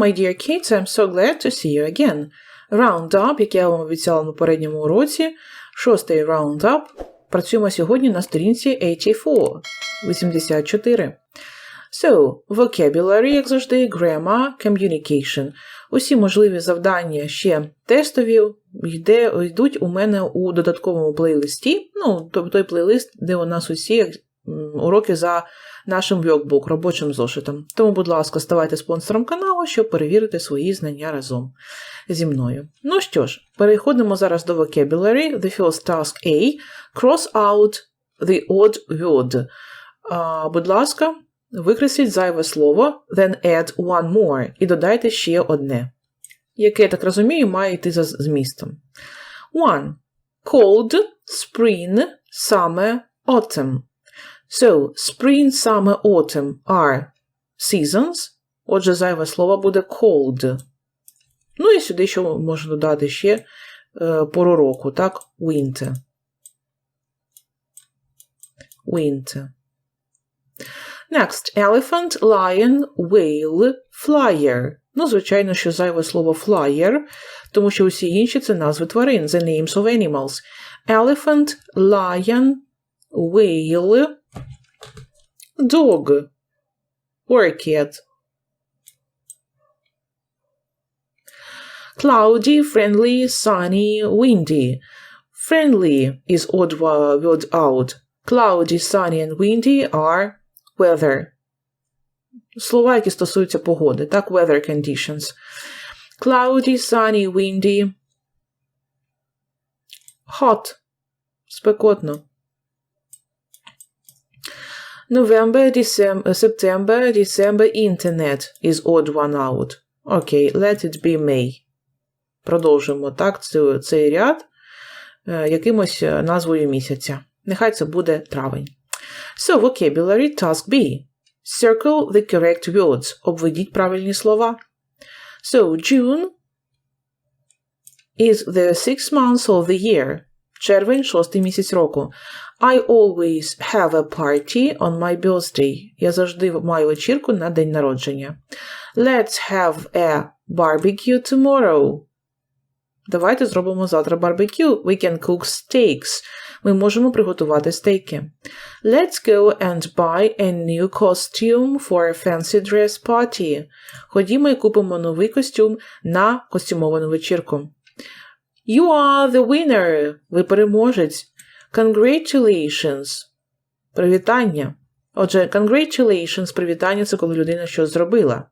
my dear kids, I'm so glad to see you again. Roundup, як я вам обіцяла на попередньому уроці, шостий Roundup. Працюємо сьогодні на сторінці 84, 84. So, vocabulary, як завжди, grammar, communication. Усі можливі завдання ще тестові йде, йдуть у мене у додатковому плейлисті. Ну, тобто той плейлист, де у нас усі уроки за нашим workbook, робочим зошитом. Тому, будь ласка, ставайте спонсором каналу, щоб перевірити свої знання разом зі мною. Ну що ж, переходимо зараз до vocabulary. The first task A. Cross out the odd word. А, будь ласка, викресліть зайве слово, then add one more і додайте ще одне, яке, я так розумію, має йти за змістом. One. Cold, spring, summer, autumn. So, spring, summer, autumn are seasons. Отже, зайве слово буде cold. Ну і сюди ще можна додати ще е, пору року, так? Winter. Winter. Next. Elephant, lion, whale, flyer. Ну, звичайно, що зайве слово flyer, тому що усі інші це назви тварин, the names of animals. Elephant, lion, whale, dog, or a cat. Cloudy, friendly, sunny, windy. Friendly is odd wo- word out. Cloudy, sunny and windy are weather. Слова, які стосуються погоди, так, weather conditions. Cloudy, sunny, windy. Hot. Спекотно. November, December, September, December, internet is odd one out. Окей, let it be May. Продовжимо так цей ряд е, якимось е, назвою місяця. Нехай це буде травень. So, vocabulary task B. Circle the correct words. Обведіть правильні слова. So, June is the sixth month of the year. Червень – шостий місяць року. I always have a party on my birthday. Я завжди маю вечірку на день народження. Let's have a barbecue tomorrow. Давайте зробимо завтра барбекю. We can cook steaks. Ми можемо приготувати стейки. Let's go and buy a new costume for a fancy dress party. Ходімо і купимо новий костюм на костюмовану вечірку. You are the winner. Ви переможець. Congratulations. Привітання. Отже, congratulations, привітання це коли людина щось зробила.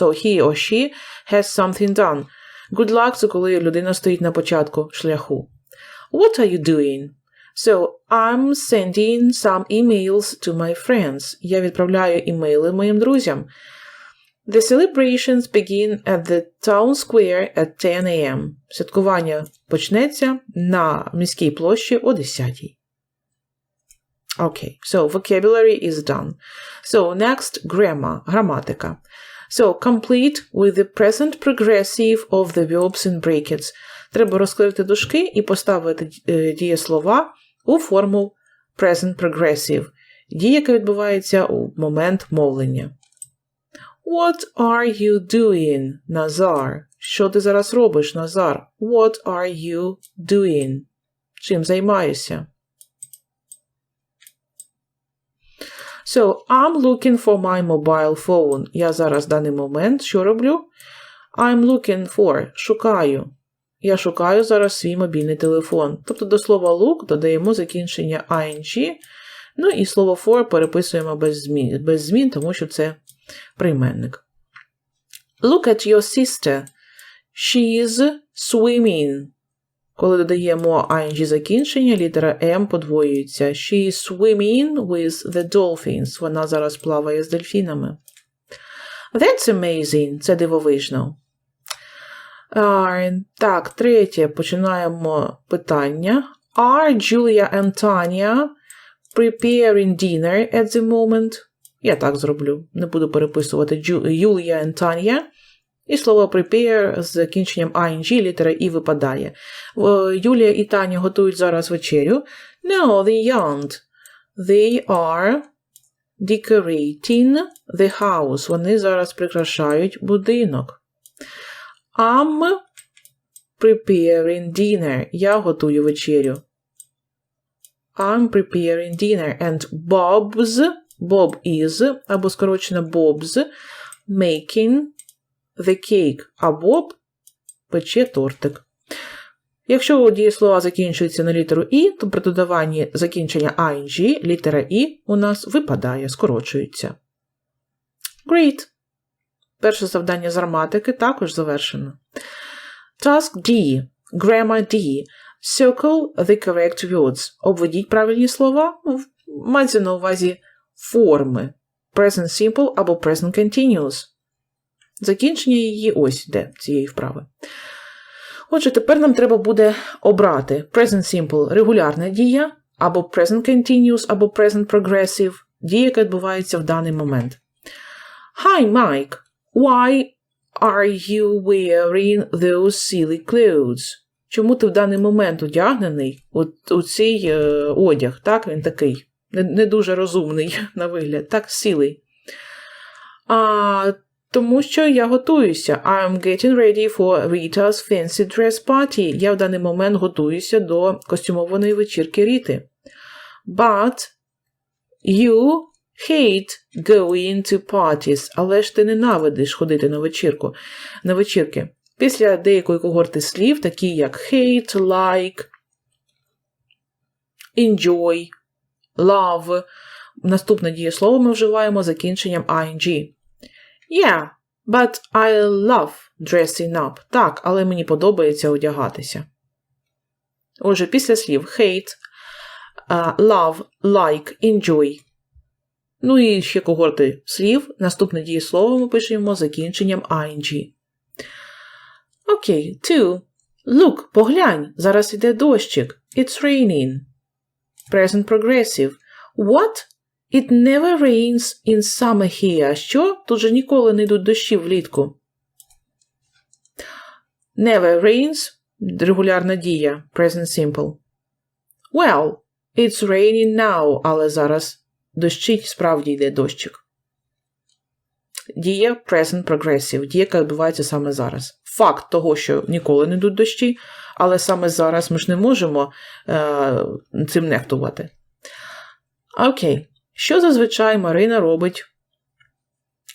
So he or she has something done. Good luck це коли людина стоїть на початку шляху. What are you doing? So, I'm sending some emails to my friends. Я відправляю імейли моїм друзям. The celebrations begin at the town square at 10 a.m. Святкування почнеться на міській площі о 10. Okay, so vocabulary is done. So next, grammar, граматика. So complete with the present progressive of the verbs in brackets. Треба розкрити дужки і поставити е, дієслова у форму present progressive. Дія, яка відбувається у момент мовлення. What are you doing, Назар? Що ти зараз робиш, Назар? What are you doing? Чим займаєшся? So, I'm looking for my mobile phone. Я зараз в даний момент що роблю? I'm looking for. Шукаю. Я шукаю зараз свій мобільний телефон. Тобто до слова look додаємо закінчення ing, ну і слово for переписуємо без змін, без змін тому що це прийменник. Look at your sister. She's swimming. Коли додаємо ing закінчення, літера M подвоюється. She is swimming with the dolphins. Вона зараз плаває з дельфінами. That's amazing. Це дивовижно. А, так, третє. Починаємо питання. Are Julia and Tanya preparing dinner at the moment? Я так зроблю. Не буду переписувати Julia and Tanya. І слово prepare з закінченням ing, літера і випадає. Юлія і Таня готують зараз вечерю. No, they aren't. They are decorating the house. Вони зараз прикрашають будинок. I'm preparing dinner. Я готую вечерю. I'm preparing dinner. And Bob's, Bob is, або скорочено Bob's, making the cake. А Bob пече тортик. Якщо дієслова закінчуються на літеру І, то при додаванні закінчення ING літера І у нас випадає, скорочується. Great. Перше завдання з граматики також завершено. Task D. Grammar D. Circle the correct words. Обведіть правильні слова. Мається на увазі форми. Present simple або present continuous. Закінчення її ось де цієї вправи. Отже, тепер нам треба буде обрати Present Simple регулярна дія, або Present Continuous, або Present Progressive, дія, яка відбувається в даний момент. Hi, Mike. Why are you wearing those silly clothes? Чому ти в даний момент одягнений у, у цей е, одяг? Так, він такий, не, не дуже розумний на вигляд, так, сілий. А тому що я готуюся. I'm getting ready for Rita's fancy dress party. Я в даний момент готуюся до костюмованої вечірки Ріти. But you hate going to parties. Але ж ти ненавидиш ходити на вечірку. На вечірки. Після деякої когорти слів, такі як hate, like, enjoy, love. Наступне дієслово ми вживаємо закінченням ing. Yeah, but I love dressing up. Так, але мені подобається одягатися. Отже, після слів hate, uh, love, like, enjoy. Ну і ще когорти слів. Наступне дієслово ми пишемо закінченням ing. Окей, okay, two. Look, поглянь, зараз іде дощик. It's raining. Present progressive. What? It never rains in summer here. Що? Тут же ніколи не йдуть дощі влітку. Never rains регулярна дія. Present simple. Well, it's raining now, але зараз дощить справді йде дощик. Дія present progressive, дія, яка відбувається саме зараз. Факт того, що ніколи не йдуть дощі, але саме зараз ми ж не можемо е, цим нехтувати. Окей. Що зазвичай Марина робить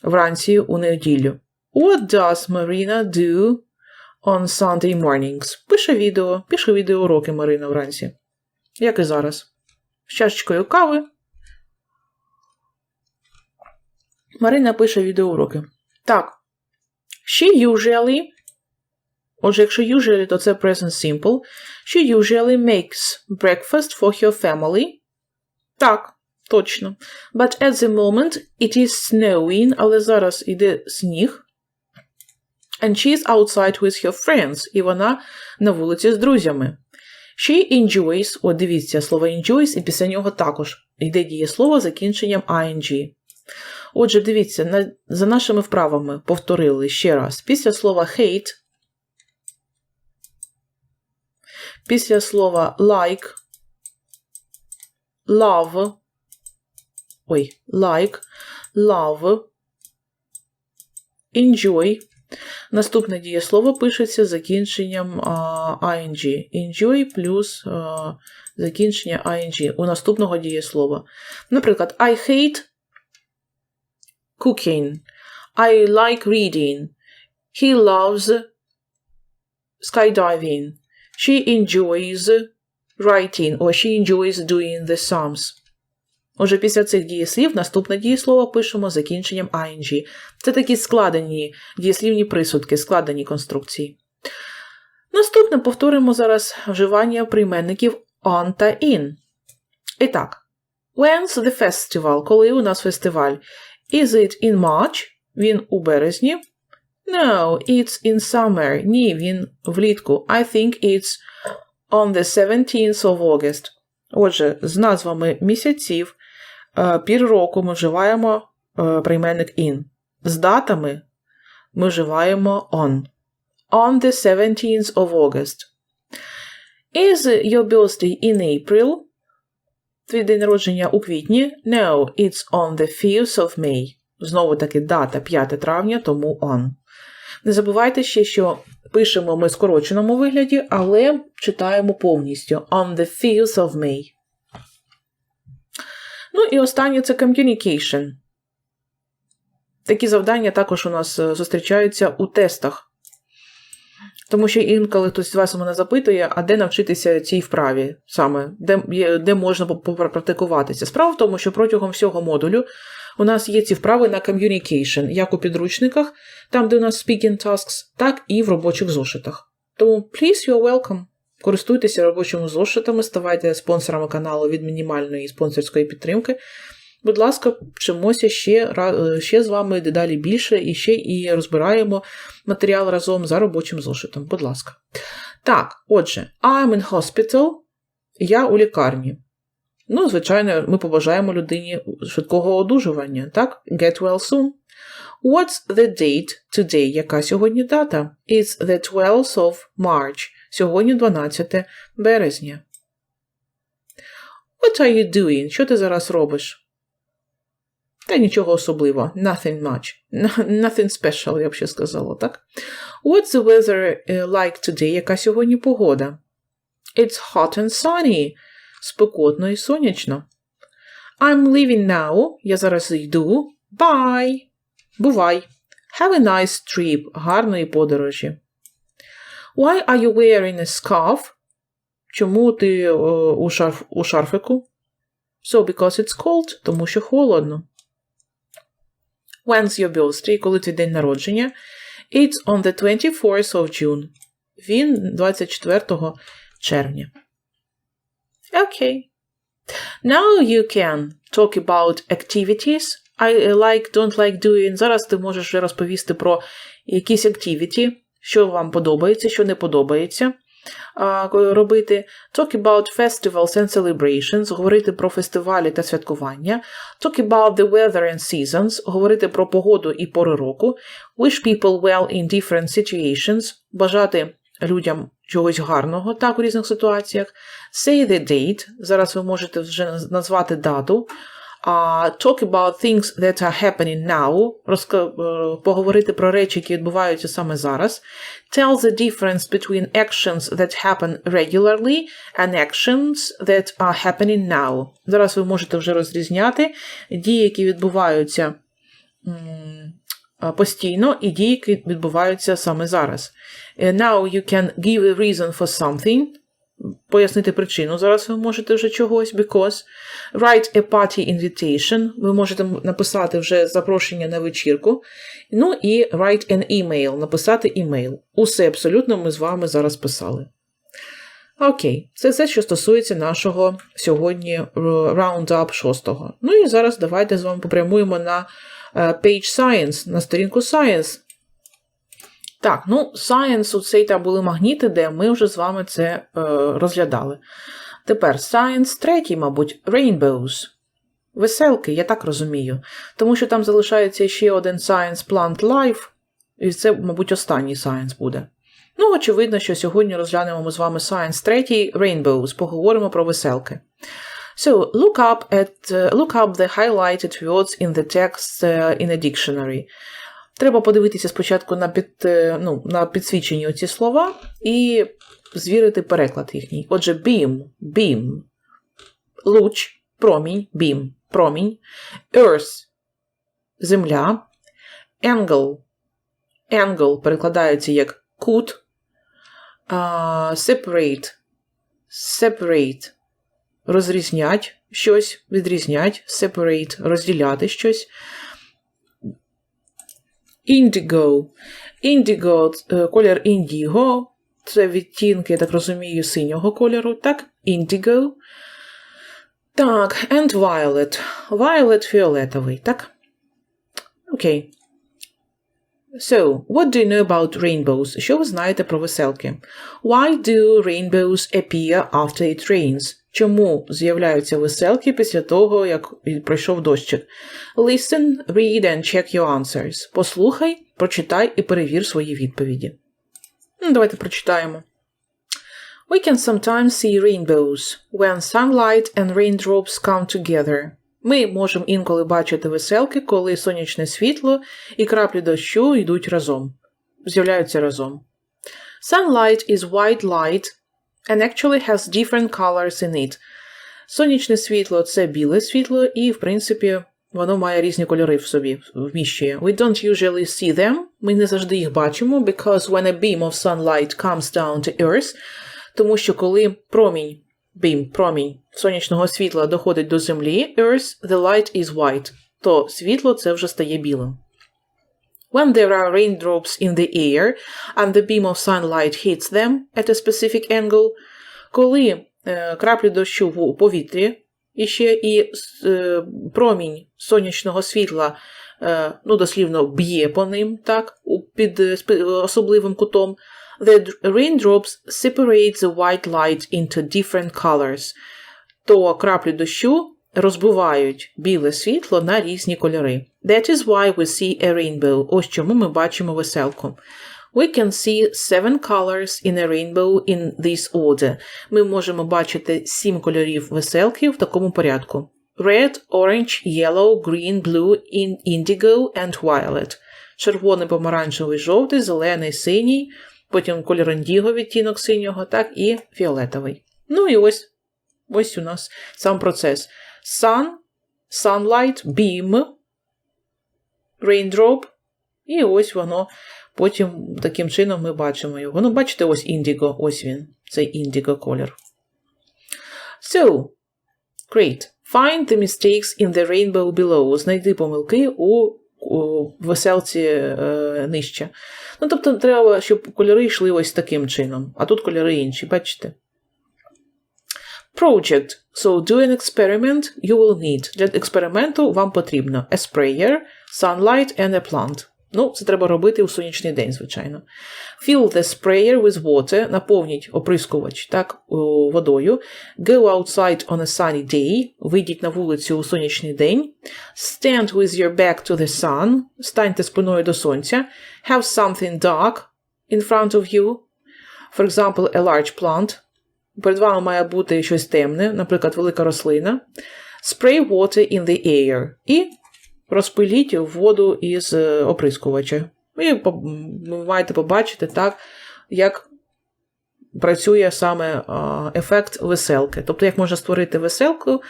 вранці у неділю? What does Marina do on Sunday mornings? Пише відео, пише відеоуроки Марина вранці. Як і зараз. З чашечкою кави. Марина пише відеоуроки. Так. She usually. Отже, якщо usually, то це present simple. She usually makes breakfast for her family. Так. Точно. But at the moment it is snowing, але зараз іде сніг. And she is outside with her friends, і вона на вулиці з друзями. She enjoys, о, дивіться, слово enjoys, і після нього також йде дієслово закінченням ing. Отже, дивіться, на, за нашими вправами повторили ще раз. Після слова hate, після слова like, love, ой, like, love, enjoy. Наступне дієслово пишеться закінченням ing. Enjoy плюс закінчення ing у наступного дієслова. Наприклад, I hate cooking. I like reading. He loves skydiving. She enjoys writing or she enjoys doing the sums. Отже, після цих дієслів наступне дієслово пишемо закінченням ing. Це такі складені дієслівні присудки, складені конструкції. Наступне повторимо зараз вживання прийменників on та in. І так, when's the festival? Коли у нас фестиваль? Is it in March? Він у березні. No, it's in summer. Ні, він влітку. I think it's on the 17th of August. Отже, з назвами місяців пір року ми вживаємо прийменник in. З датами ми вживаємо on. On the 17th of August. Is your birthday in April? Твій день народження у квітні? No, it's on the 5th of May. Знову таки дата 5 травня, тому on. Не забувайте ще, що пишемо ми в скороченому вигляді, але читаємо повністю On the fields of May. Ну і останнє це communication. Такі завдання також у нас е, зустрічаються у тестах. Тому що інколи хтось з вас мене запитує, а де навчитися цій вправі саме, де, де можна попрактикуватися. Справа в тому, що протягом всього модулю у нас є ці вправи на communication, як у підручниках, там, де у нас speaking tasks, так і в робочих зошитах. Тому please, you're welcome. Користуйтеся робочими зошитами, ставайте спонсорами каналу від мінімальної спонсорської підтримки. Будь ласка, вчимося ще, е, ще з вами дедалі більше і ще і розбираємо матеріал разом за робочим зошитом. Будь ласка. Так, отже, I'm in hospital. Я у лікарні. Ну, звичайно, ми побажаємо людині швидкого одужування, так? Get well soon. What's the date today? Яка сьогодні дата? It's the 12th of March. Сьогодні 12 березня. What are you doing? Що ти зараз робиш? Та нічого особливого. Nothing much. Nothing special, я б ще сказала, так? What's the weather eh, like today? Яка сьогодні погода? It's hot and sunny. Спекотно і сонячно. I'm leaving now. Я зараз йду. Bye. Бувай. Have a nice trip. Гарної подорожі. Why are you wearing a scarf? Чому ти е, у, шарф, у шарфику? So, because it's cold. Тому що холодно. When's your birthday? Коли твій день народження? It's on the 24th of June. Він 24 червня. Okay. Now you can talk about activities. I like, don't like doing. Зараз ти можеш розповісти про якісь activity, що вам подобається, що не подобається робити. Talk about festivals and celebrations, говорити про фестивалі та святкування. Talk about the weather and seasons, говорити про погоду і пори року. Wish people well in different situations, бажати людям чогось гарного так у різних ситуаціях. Say the date, зараз ви можете вже назвати дату. Uh, talk about things that are happening now, розка... е, поговорити про речі, які відбуваються саме зараз. Tell the difference between actions that happen regularly and actions that are happening now. Зараз ви можете вже розрізняти дії, які відбуваються постійно, і дії, які відбуваються саме зараз. Е, Now you can give a reason for something. Пояснити причину. Зараз ви можете вже чогось, because. Write a party invitation. Ви можете написати вже запрошення на вечірку. Ну і write an email, написати імейл. Усе абсолютно ми з вами зараз писали. Окей, це все, що стосується нашого сьогодні е, раундап 6. Ну і зараз давайте з вами попрямуємо на е, Page Science, на сторінку Science. Так, ну, Science, цей там були магніти, де ми вже з вами це е, розглядали. Тепер Science третій, мабуть, Rainbows. Веселки, я так розумію. Тому що там залишається ще один Science Plant Life, і це, мабуть, останній Science буде. Ну, очевидно, що сьогодні розглянемо ми з вами Science 3 Rainbows, поговоримо про веселки. So, look up at look up the highlighted words in the text uh, in a dictionary. Треба подивитися спочатку на під, е, ну, на підсвічені оці слова і звірити переклад їхній. Отже, beam, beam, луч, промінь, beam, промінь, earth, земля, angle, angle перекладається як кут, а, separate, separate, розрізнять щось, відрізнять, separate, розділяти щось. Indigo. Indigo е, колір індіго. Це відтінки, я так розумію, синього кольору. Так, indigo. Так, and violet. Violet фіолетовий, так? Окей. So, what do you know about rainbows? Що ви знаєте про веселки? Why do rainbows appear after it rains? Чому з'являються веселки після того, як пройшов дощик? Listen, read and check your answers. Послухай, прочитай і перевір свої відповіді. Ну, давайте прочитаємо. We can sometimes see rainbows when sunlight and raindrops come together. Ми можемо інколи бачити веселки, коли сонячне світло і краплі дощу йдуть разом. з'являються разом. Sunlight is white light and actually has different colors in it. Сонячне світло це біле світло, і, в принципі, воно має різні кольори в собі, вміщує. We don't usually see them. Ми не завжди їх бачимо, because when a beam of sunlight comes down to earth, тому що коли промінь, beam, промінь сонячного світла доходить до землі, earth, the light is white, то світло це вже стає білим. When there are raindrops in the air and the beam of sunlight hits them at a specific angle, коли е, краплі дощу в повітрі іще і е, промінь сонячного світла, е, ну, дослівно, б'є по ним, так, під е, особливим кутом, the raindrops separate the white light into different colors, то краплі дощу розбивають біле світло на різні кольори. That is why we see a rainbow. Ось чому ми бачимо веселку. We can see seven colors in a rainbow in this order. Ми можемо бачити сім кольорів веселки в такому порядку. Red, orange, yellow, green, blue, in indigo and violet. Червоний, помаранчевий, жовтий, зелений, синій, потім кольор індіго, відтінок синього, так і фіолетовий. Ну і ось, ось у нас сам процес. Sun, sunlight, beam, raindrop, і ось воно. Потім таким чином ми бачимо його. Ну, бачите, ось індіго, ось він, цей індіго колір. So, great. Find the mistakes in the rainbow below. Знайди помилки у, веселці е, нижче. Ну, тобто, треба, щоб кольори йшли ось таким чином, а тут кольори інші, бачите? Project. So, do an experiment you will need. Для експерименту вам потрібно a sprayer, sunlight and a plant. Ну, це треба робити у сонячний день, звичайно. Fill the sprayer with water, наповніть оприскувач так, о, водою. Go outside on a sunny day, вийдіть на вулицю у сонячний день. Stand with your back to the sun, станьте спиною до сонця. Have something dark in front of you. For example, a large plant. Перед вами має бути щось темне, наприклад, велика рослина. Spray water in the air. І розпиліть воду із е, оприскувача. І ви маєте побачити так, як працює саме ефект веселки. Тобто, як можна створити веселку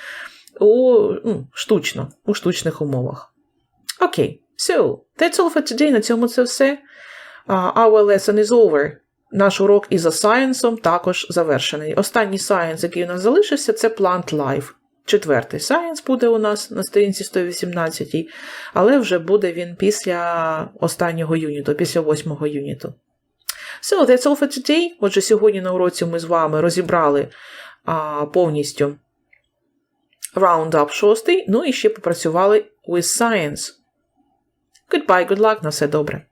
у, ну, штучно, у штучних умовах. Окей, so, that's all for today. На цьому це все. Uh, our lesson is over. Наш урок із сайенсом також завершений. Останній сайенс, який у нас залишився, це Plant Life. Четвертий сайенс буде у нас на сторінці 118, але вже буде він після останнього юніту, після восьмого юніту. So, that's all for today. Отже, сьогодні на уроці ми з вами розібрали а, повністю Roundup 6, ну і ще попрацювали with Science. Goodbye, good luck, на все добре.